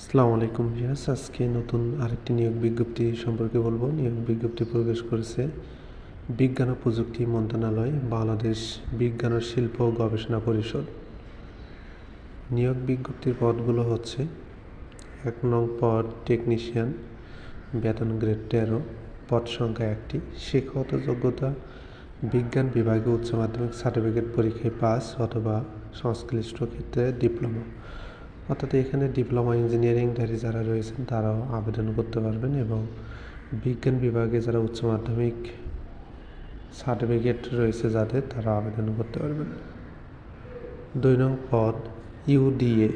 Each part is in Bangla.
আসসালামু আলাইকুম ভিয়াস আজকে নতুন আরেকটি নিয়োগ বিজ্ঞপ্তি সম্পর্কে বলব। নিয়োগ বিজ্ঞপ্তি প্রবেশ করেছে বিজ্ঞান ও প্রযুক্তি মন্ত্রণালয়, বাংলাদেশ বিজ্ঞান ও শিল্প গবেষণা পরিষদ। নিয়োগ বিজ্ঞপ্তির পদগুলো হচ্ছে এক নং পদ টেকনিশিয়ান, বেতন গ্রেড তেরো, পদ সংখ্যা একটি, শিক্ষাগত যোগ্যতা, বিজ্ঞান বিভাগে উচ্চ মাধ্যমিক সার্টিফিকেট পরীক্ষায় পাস অথবা সংশ্লিষ্ট ক্ষেত্রে ডিপ্লোমা। অর্থাৎ এখানে ডিপ্লোমা ইঞ্জিনিয়ারিংধারী যারা রয়েছেন, তারাও আবেদন করতে পারবেন এবং বিজ্ঞান বিভাগে যারা উচ্চ মাধ্যমিক সার্টিফিকেট রয়েছে যাদের, তারা আবেদন করতে পারবেন। দুই নং পদ ইউডিএ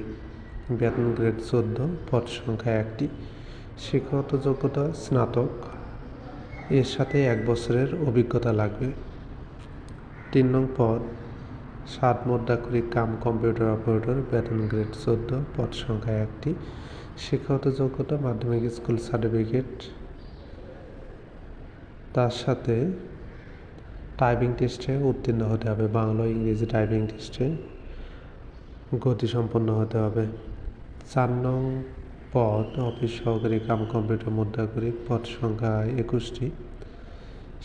বেতন গ্রেড চোদ্দ, পদ সংখ্যা একটি। শিক্ষাগত যোগ্যতা স্নাতক, এর সাথে এক বছরের অভিজ্ঞতা লাগবে। তিন নং পদ সাত মুদ্রাকরিক কাম কম্পিউটার অপারেটর বেতন গ্রেড চোদ্দ, পদ সংখ্যা একটি, শিক্ষাগত যোগ্যতা, মাধ্যমিক স্কুল সার্টিফিকেট। তার সাথে টাইপিং টেস্টে উত্তীর্ণ হতে হবে, বাংলা ইংরেজি টাইপিং টেস্টে গতি সম্পন্ন হতে হবে। চার নং পদ, অফিস সহকারী কাম কম্পিউটার মুদ্রাকরিক পদ সংখ্যা একুশটি।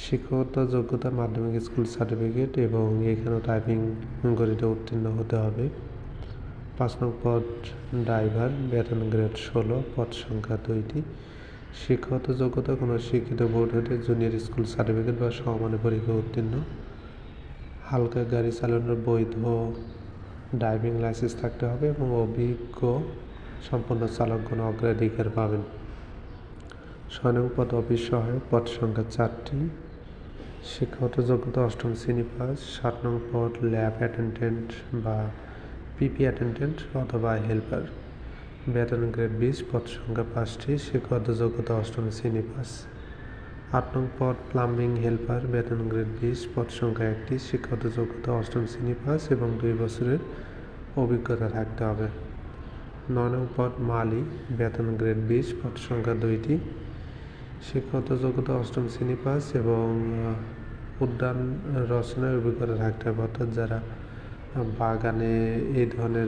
শিক্ষকতা যোগ্যতা মাধ্যমিক স্কুল সার্টিফিকেট এবং এখানেও টাইপিং গণিতে উত্তীর্ণ হতে হবে। পাঁচ নং পদ ড্রাইভার বেতন গ্রেড ষোলো, পদ সংখ্যা দুইটি। শিক্ষাগত যোগ্যতা কোনো শিক্ষিত বোর্ড হতে জুনিয়র স্কুল সার্টিফিকেট বা সমমানের পরীক্ষা উত্তীর্ণ। হালকা গাড়ি চালানোর বৈধ ড্রাইভিং লাইসেন্স থাকতে হবে এবং অভিজ্ঞ সম্পন্ন চালকগণ অগ্রাধিকার পাবেন। ছয় নং পদ অফিস সহায়ক, পদ সংখ্যা চারটি। শিক্ষাগত যোগ্যতা অষ্টম শ্রেণি পাস ষাট নং পদ ল্যাব অ্যাটেন্ডেন্ট বা পিপি অ্যাটেন্ডেন্ট অথবা হেল্পার। বেতন গ্রেড বিশ, পদ সংখ্যা পাঁচটি, শিক্ষাগত যোগ্যতা অষ্টম শ্রেণি পাস। আট নং পদ প্লাম্বিং হেল্পার, বেতন গ্রেড বিশ, পদ সংখ্যা একটি, শিক্ষাগত যোগ্যতা অষ্টম শ্রেণি পাস এবং দুই বছরের অভিজ্ঞতা থাকতে হবে। নয় নং পদ মালি, বেতন গ্রেড বিশ, পদ সংখ্যা দুইটি শিক্ষাগত যোগ্যতা অষ্টম শ্রেণি পাস এবং উদ্যান রচনায় অভিজ্ঞতা থাকতে হবে। অর্থাৎ যারা বাগানে এই ধরনের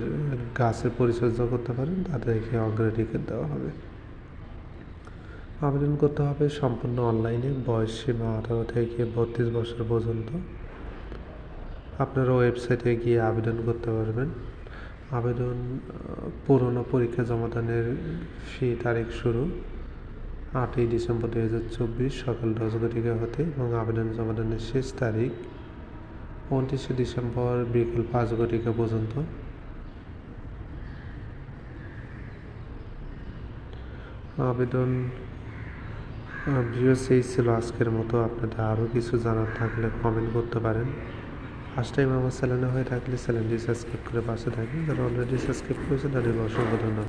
গাছের পরিচর্যা করতে পারেন, তাদেরকে অগ্রাধিকার দেওয়া হবে। আবেদন করতে হবে সম্পূর্ণ অনলাইনে বয়স সীমা আঠারো থেকে বত্রিশ বছর পর্যন্ত। আপনারা ওয়েবসাইটে গিয়ে আবেদন করতে পারবেন। আবেদন পুরনো পরীক্ষা জমাদানের ফি তারিখ শুরু। আটই ডিসেম্বর দু হাজার চব্বিশ সকাল দশ ঘটিকা হতে এবং আবেদন জমাদানের শেষ তারিখ উনত্রিশে ডিসেম্বর বিকেল পাঁচ ঘটিকা পর্যন্ত। আবেদন ভিউস এই ছিল আজকের মতো। আপনাদের আরও কিছু জানার থাকলে কমেন্ট করতে পারেন। ফার্স্ট টাইম আমার চ্যানেলে হয়ে থাকলে চ্যানেলটি সাবস্ক্রাইব করে পাশে থাকবেন। যারা অলরেডি সাবস্ক্রাইব করেছে তাদের অসংখ্য ধন্যবাদ।